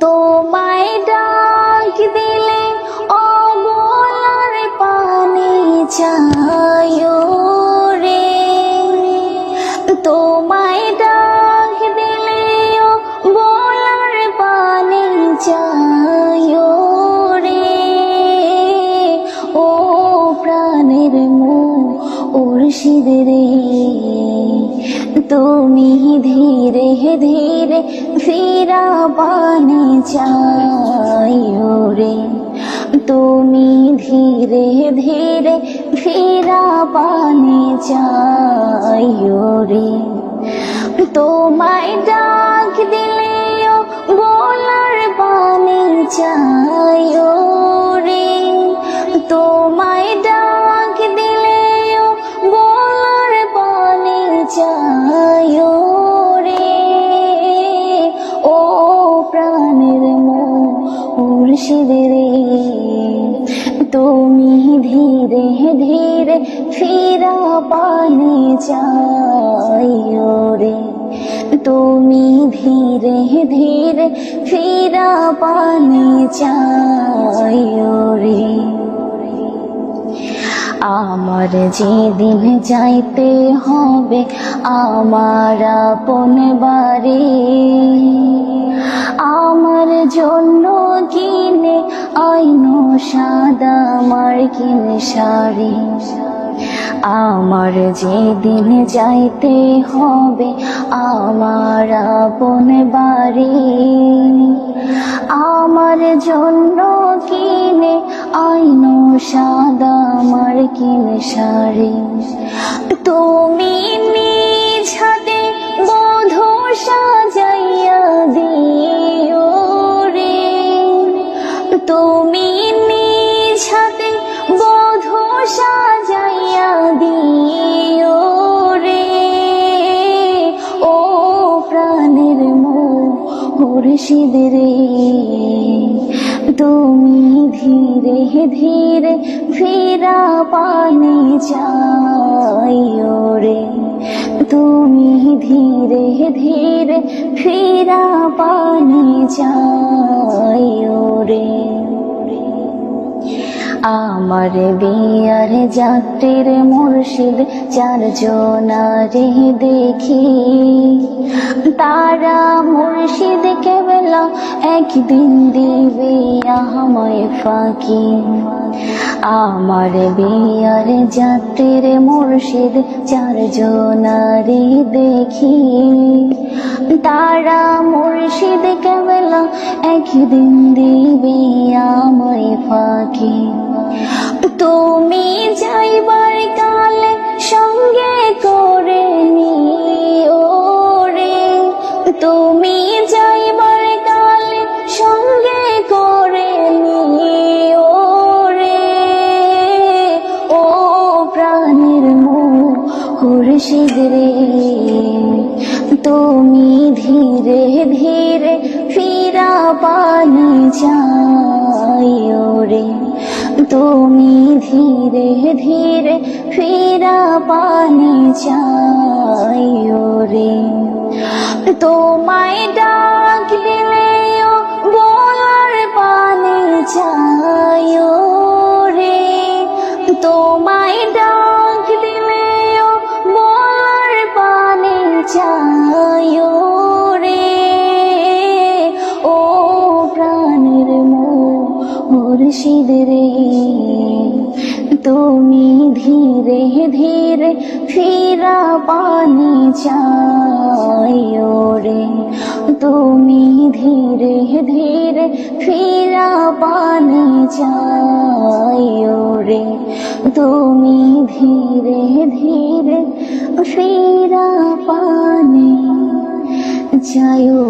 তোমায় তুমি ধীরে ধীরে ফিরা পানি চাইও রে। তুমি ধীরে ধীরে ফিরা পানি চাইও রে। তোমায় ডাক দিলেও বলার পানি চাইও মুর্শিদ রে তুমি ধীরে ধীরে ফিরা পানি চাইও রে। তুমি ধীরে ধীরে ফিরা পানি চাইও রে। আমার যেদিন যাইতে হবে, আমার আপন বাড়ি। আমার জন্য কিনে, আইন সাদা আমার মার্কিন শাড়ি। আমার যেদিন যাইতে হবে, আমার আপন বাড়ি। আমার জন্য কিনে, আইন সাদা মার্কিন শাড়ি। তুমি নিজ হাতে বোধ সাজাইয়া মুর্শিদ রে তুমি ধীরে ধীরে ফিরা পানে যাইও রে। তুমি ধীরে ধীরে ফিরা পানে যাইও রে। আমার বিয়ার যাত্রীর মুর্শিদ চারজনারে দেখি। তারা মুর্শিদ কেবলা একদিন দিবে আমায় ফাঁকি। আমার বিয়ার যাত্রীর মুর্শিদ চারজনারে দেখি। তারা মুর্শিদ কেবলা একদিন দিবে আমায় ফাঁকি। তুমি যাইবার কালে সঙ্গে করে রে। তুমি যাইবার কালে সঙ্গে করে নিও রে। ও প্রাণের মুর্শিদ রে তুমি ধীরে ধীরে ফিরা পানি চাইও রে। তোমায় দিলেও বলার পানি চাইও রে। তোমায় দিলেও বলার পানি চাইও রে। ও প্রাণের মুর্শিদ রে ধীরে ফিরা পানি চাইও রে। তুমি ধীরে ধীরে ফিরা পানি চাইও রে। তুমি ধীরে ধীরে ফিরা পানি চাইও